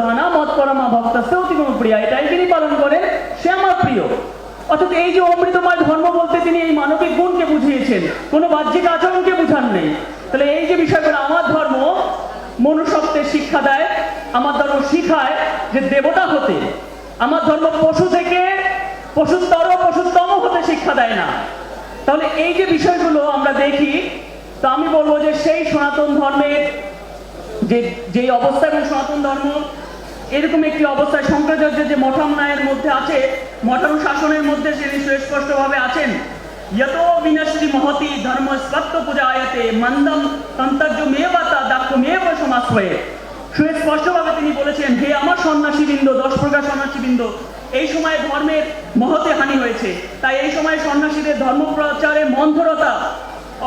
ধানা মত যিনি পালন করেন। সে আমার প্রিয়। অর্থাৎ এই যে অমৃতময় ধর্ম বলতে তিনি এই মানবিক গুণকে বুঝিয়েছেন, কোনো বাহ্যিক আচরণকে বুঝান নেই। তাহলে এই যে বিষয়গুলো আমার ধর্ম মনুষ্যত্বের শিক্ষা দেয়, আমার ধর্ম শিখায় যে দেবতা হতে, আমার ধর্ম পশু থেকে পশুতর পশুতম হতে শিক্ষা দেয় না। তাহলে এই যে বিষয়গুলো আমরা দেখি, তো আমি বলব যে সেই সনাতন ধর্মের যে যেই অবস্থা এবং সনাতন ধর্ম এরকম একটি অবস্থায় শঙ্করাচার্যের যে মঠামনায়ের মধ্যে আছে মঠানু শাসনের মধ্যে তিনি সুস্পষ্টভাবে আছেন যত বিনশ্রী মহতি ধর্ম সত্য পূজা আয়াতে মন্দম তন্তর্য মেবাতা দাক্ষ মেব সমাশ্রয়ে সুস্পষ্টভাবে তিনি বলেছেন, হে আমার সন্ন্যাসীবৃন্দ দশ প্রকার সন্ন্যাসীবৃন্দ, এই সময় ধর্মের মহতে হানি হয়েছে। তাই এই সময় সন্ন্যাসীদের ধর্ম প্রচারে মন্থরতা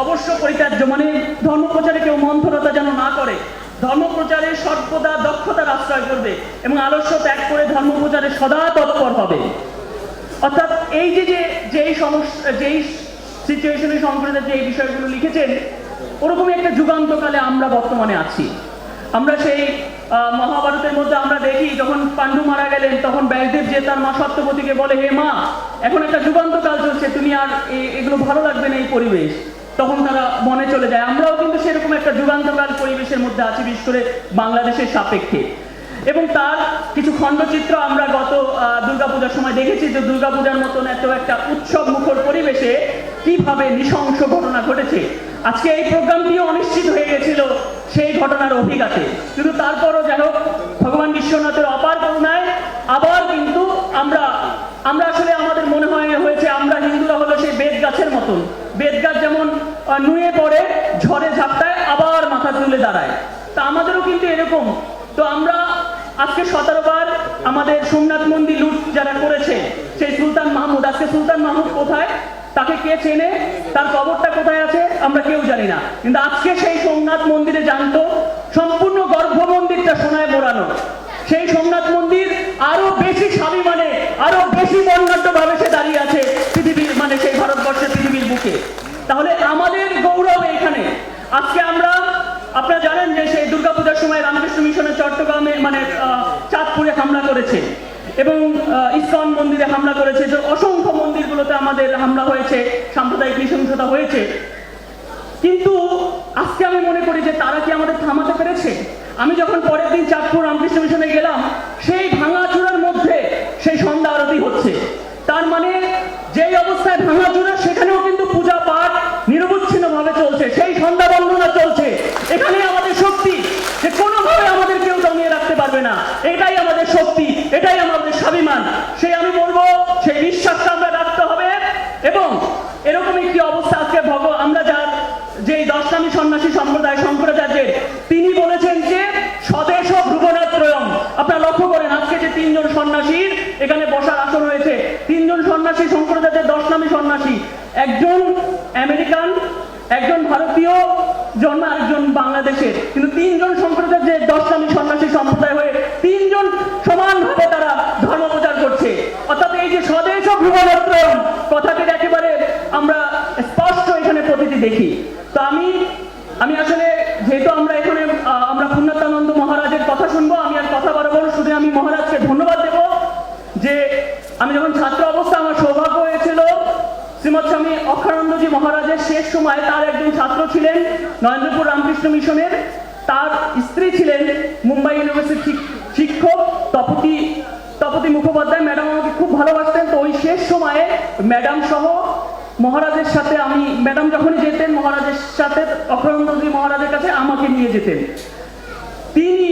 অবশ্য পরিত্যাজ্য মানে ধর্ম প্রচারে কেউ মন্থরতা যেন না করে। ধর্ম প্রচারে সর্বদা দক্ষতার আশ্রয় করবে এবং আলস্য ত্যাগ করে ধর্ম প্রচারে সদা তৎপর হবে। অর্থাৎ এই যে যে, যেই সমস্যা যেই সিচুয়েশনে সংক্রান্ত যে এই বিষয়গুলো লিখেছেন ওরকমই একটা যুগান্তকালে আমরা বর্তমানে আছি। আমরা সেই মহাভারতের মধ্যে আমরা দেখি, যখন পাণ্ডু মারা গেলেন, তখন ব্যাসদেব যে তার মা সত্যবতীকে বলে, হে মা, এখন একটা যুগান্তকাল চলছে, তুমি আর এগুলো ভালো লাগবে না এই পরিবেশ। তখন তারা মনে চলে যায়। আমরাও কিন্তু সেরকম একটা যুগান্তকাল পরিবেশের মধ্যে আছি, বিশেষ করে বাংলাদেশের সাপেক্ষে। এবং তার কিছু খণ্ডচিত্র আমরা গত দুর্গাপূজার সময় দেখেছি যে দুর্গাপূজার মতন এত একটা উৎসব মুখর পরিবেশে কীভাবে নৃশংস ঘটনা ঘটেছে। আজকে এই প্রোগ্রামটিও অনিশ্চিত হয়ে গেছিল সেই ঘটনার অভিজ্ঞাতে কিন্তু তারপরও যেন ভগবান বিশ্বনাথের অপার করুণায় আবার কিন্তু আমরা আমরা আসলে আমাদের মনে হয় হয়েছে আমরা হিন্দুরা হলো সেই বেদ গাছের মতন। নুয়ে পড়ে, ঝড়ে ঝাপটায় আবার মাথা তুলে দাঁড়ায়। তা আমাদেরও কিন্তু এরকম। তো আমরা আজকে সতেরো বার আমাদের সোমনাথ মন্দির লুট যারা করেছে, সেই সুলতান মাহমুদ, আজকে সুলতান মাহমুদ কোথায়? তাকে কে চেনে? তার কবরটা কোথায় আছে? আমরা কেউ জানি না। কিন্তু আজকে সেই সোমনাথ মন্দিরে জানতো, সম্পূর্ণ গর্ভ মন্দিরটা সোনায় মোড়ানো। সেই সোমনাথ মন্দির আরও বেশি স্বাভিমানে আরও বেশি বর্ণাঢ্য ভাবে সে দাঁড়িয়ে আছে পৃথিবীর মানে সেই ভারতবর্ষের পৃথিবীর বুকে। তাহলে আমাদের গৌরব এখানে। আজকে আমরা, আপনারা জানেন যে সেই দুর্গাপূজার সময় রামকৃষ্ণ মিশনের চট্টগ্রামে মানে চাঁদপুরে হামলা করেছে এবং ইসকন মন্দিরে হামলা করেছে। যে অসংখ্য মন্দিরগুলোতে আমাদের হামলা হয়েছে, সাম্প্রদায়িক নৃশংসতা হয়েছে। কিন্তু আজকে আমি মনে করি যে তারা কি আমাদের থামাতে পেরেছে? আমি যখন পরের দিন চাঁদপুর রামকৃষ্ণ মিশনে গেলাম, সেই ভাঙাচুরার মধ্যে সেই সন্ধ্যা আরতি হচ্ছে। তার মানে যেই অবস্থায় ভাঙাচুরা, সেখানেও কিন্তু পূজা পাঠ নিরবচ্ছিন্ন ভাবে চলছে সেই সন্ধ্যা বন্দনা চলছে এখানে আমাদের শক্তি যে কোনোভাবে আমাদের কেউ দমিয়ে রাখতে পারবে না এটাই আমাদের শক্তি এটাই স্বাভিমান সেই আমি বলব, সেই বিশ্বাসটা আমরা রাখতে হবে এবং এরকম একটি অবস্থা আজকে ভগ আমরা যার যে দশনামী সন্ন্যাসী সম্প্রদায়, শঙ্করাচার্যের, তিনি বলেছেন যে স্বদেশ ভ্রুবনাত্রয়ম আপনারা লক্ষ্য করেন, আজকে যে তিনজন সন্ন্যাসীর এখানে বসার আসন হয়েছে তিনজন সন্ন্যাসী, শঙ্করাচার্যের দশনামী সন্ন্যাসী। একজন আমেরিকান, একজন ভারতীয়, জন্ম একজন বাংলাদেশের। কিন্তু তিনজন শঙ্করাচার্যের দশনামী সন্ন্যাসী সম্প্রদায় হয়ে তিনজন সমানভাবে তারা ধর্ম করছে। অর্থাৎ এই যে স্বদেশ ভ্রুবনাত্রয়ম কথাটির একেবারে আমরা স্পষ্ট এখানে প্রতিটি দেখি। তো আমি আমি আসলে যেহেতু আমরা এখানে আমরা পূর্ণাত্মানন্দ মহারাজের কথা শুনব আমি আর কথা বাড়াবো না, শুধু আমি মহারাজকে ধন্যবাদ দেব যে আমি যখন ছাত্র অবস্থা আমার সৌভাগ্য হয়েছিল শ্রীমৎ স্বামী অক্ষরানন্দজি মহারাজের শেষ সময় তার একজন ছাত্র ছিলেন নরেন্দ্রপুর রামকৃষ্ণ মিশনের। তার স্ত্রী ছিলেন মুম্বাই ইউনিভার্সিটির শিক্ষক তপতি তপতি মুখোপাধ্যায়, ম্যাডাম আমাকে খুব ভালোবাসতেন। তো ওই শেষ সময়ে ম্যাডাম সহ মহারাজের সাথে আমি, ম্যাডাম যখনই যেতেন, মহারাজের সাথে অক্ষরানন্দজি মহারাজের কাছে আমাকে নিয়ে যেতেন। তিনি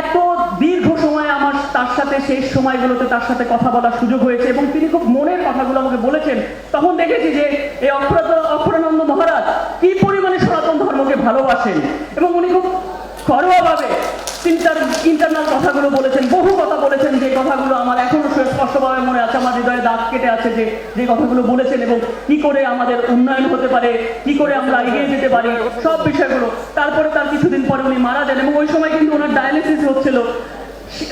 এত দীর্ঘ সময় আমার তার সাথে, শেষ সময়গুলোতে তার সাথে কথা বলার সুযোগ হয়েছে এবং তিনি খুব মনের কথাগুলো আমাকে বলেছেন। তখন দেখেছি যে এই অক্ষরাত, অক্ষরানন্দ মহারাজ কি পরিমাণে সনাতন ধর্মকে ভালোবাসেন এবং উনি খুব ঘরোয়াভাবে ইন্টার ইন্টারনাল কথাগুলো বলেছেন, বহু কথা কথাগুলো আমার এখনও স্পষ্টভাবে মনে আছে। আমার হৃদয়ে দাগ কেটে আছে যে যে কথাগুলো বলেছেন এবং কি করে আমাদের উন্নয়ন হতে পারে, কি করে আমরা এগিয়ে যেতে পারি, সব বিষয়গুলো। তারপরে তার কিছুদিন পরে উনি মারা যান এবং ওই সময় কিন্তু ওনার ডায়ালিসিস হচ্ছিল।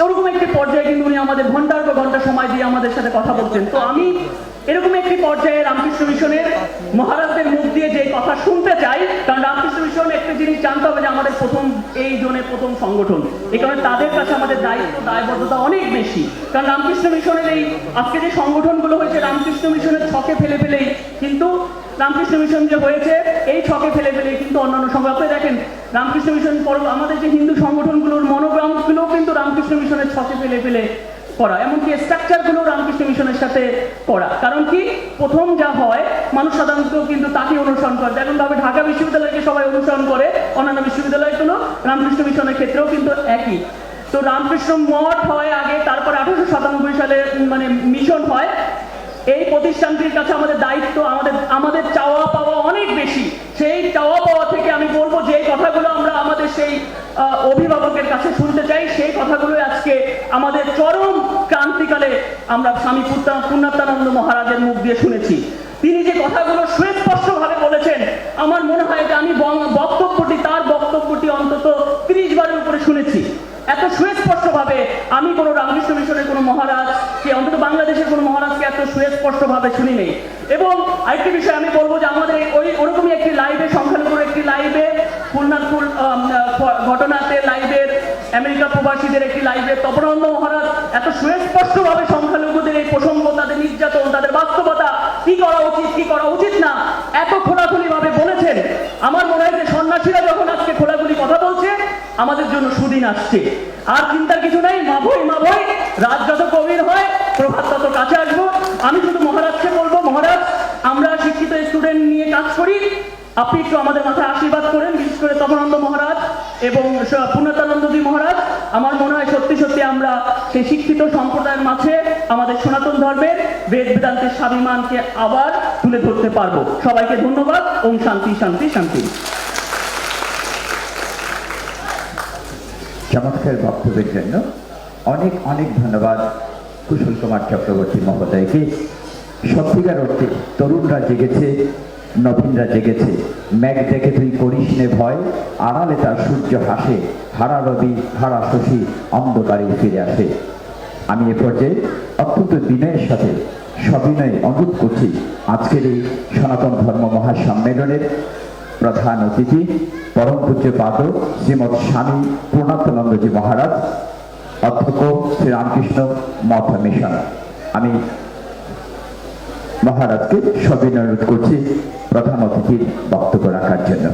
ওরকম একটি পর্যায়ে কিন্তু উনি আমাদের ঘণ্টার পর ঘণ্টা সময় দিয়ে আমাদের সাথে কথা বলছেন তো আমি এরকম একটি পর্যায়ে রামকৃষ্ণ মিশনের মহারাজদের মিশন একটা জিনিস জানতে হবে যে আমাদের প্রথম এই জোনে প্রথম সংগঠন। এই কারণে তাদের কাছে আমাদের দায়িত্ব, দায়বদ্ধতা অনেক বেশি। কারণ রামকৃষ্ণ মিশনের এই আজকে যে সংগঠনগুলো হয়েছে, রামকৃষ্ণ মিশনের ছকে ফেলে ফেলেই কিন্তু রামকৃষ্ণ মিশন যে হয়েছে, এই ছকে ফেলে ফেলে কিন্তু অন্যান্য সংঘ আপনি দেখেন, রামকৃষ্ণ মিশন পর আমাদের যে হিন্দু সংগঠনগুলোর মনোগ্রামগুলো কিন্তু রামকৃষ্ণ মিশনের ছকে ফেলে ফেলে করা এমনকি স্ট্রাকচারগুলো রামকৃষ্ণ মিশনের সাথে করা কারণ কি? প্রথম যা হয়, মানুষ সাধারণত কিন্তু তাকে অনুসরণ করে। যেমন ভাবে ঢাকা বিশ্ববিদ্যালয়কে সবাই অনুসরণ করে, অন্যান্য বিশ্ববিদ্যালয়গুলো রামকৃষ্ণ মিশনের ক্ষেত্রেও কিন্তু একই। তো রামকৃষ্ণ মঠ হয় আগে, তারপর আঠারোশো সাতানব্বই সালে মানে মিশন হয়। এই প্রতিষ্ঠানটির কাছে আমাদের দায়িত্ব, আমাদের আমরা স্বামী পূর্ণা- পূর্ণাত্মানন্দ মহারাজের মুখ দিয়ে শুনেছি। তিনি যে কথাগুলো সুস্পষ্টভাবে বলেছেন আমার মনে হয় যে আমি বক্তব্যটি তার বক্তব্যটি অন্তত ত্রিশ বারের উপরে শুনেছি। এত সুস্পষ্টভাবে আমি কোনো রামকৃষ্ণ মিশনের কোনো মহারাজ কে অন্তত বাংলাদেশের কোনো মহারাজকে এত সুস্পষ্টভাবে শুনি নেই এবং আরেকটি বিষয় আমি বলব যে আমাদের ওই ওরকমই একটি লাইভে সংখ্যালঘুর একটি লাইভে আহ, ঘটনাতে লাইভের আমেরিকা প্রবাসীদের একটি লাইভে তপনন্দ মহারাজ এত সুস্পষ্টভাবে উচিত করা উচিত না। এত খোলাখুলি ভাবে বলেছেন। আমার মনে হয় যে সন্ন্যাসীরা যখন আজকে খোলাখুলি কথা বলছে, আমাদের জন্য সুদিন আসছে। আর চিন্তার কিছু নাই মাভই মাভই রাত যত গভীর হয়, প্রভাত তত কাছে আসব। আমি শুধু মহারাজকে বলব, মহারাজ, আমরা শিক্ষিত স্টুডেন্ট নিয়ে কাজ করি। আপনি একটু আমাদের মাথায় আশীর্বাদ করেন, বিশেষ করে তপনানন্দ মহারাজ এবং পূর্ণতানন্দজি মহারাজ। আমার মনে হয় সত্যি সত্যি আমরা সেই শিক্ষিত সম্প্রদায়ের মাঝে আমাদের সনাতন ধর্মের বেদ বেদান্তের স্বাভিমানকে আবার তুলে ধরতে পারব। সবাইকে ধন্যবাদ। ওম শান্তি শান্তি শান্তি। চমৎকার বক্তব্যের জন্য অনেক অনেক ধন্যবাদ কুশল কুমার চক্রবর্তী মহোদয়কে। সত্যিকার অর্থে তরুণরা জেগেছে, নবীনরা জেগেছে। মেঘ দেখে তুই করিস নে ভয়, আড়ালে তার সূর্য হাসে হারা রবি হারা শশী অন্ধকারে ফিরে আসে। আমি এ পর্যায়ে অত্যন্ত বিনয়ের সাথে সবিনয়ে অনুরোধ করছি আজকের এই সনাতন ধর্ম মহাসম্মেলনের প্রধান অতিথি, পরম পূজ্য পাদ শ্রীমৎ স্বামী পূর্ণাত্মানন্দজি মহারাজ, অধ্যক্ষ শ্রীরামকৃষ্ণ মঠ মিশন। আমি মহারাজকে সবিনয় অনুরোধ করছি প্রধান অতিথির বক্তব্য রাখার জন্য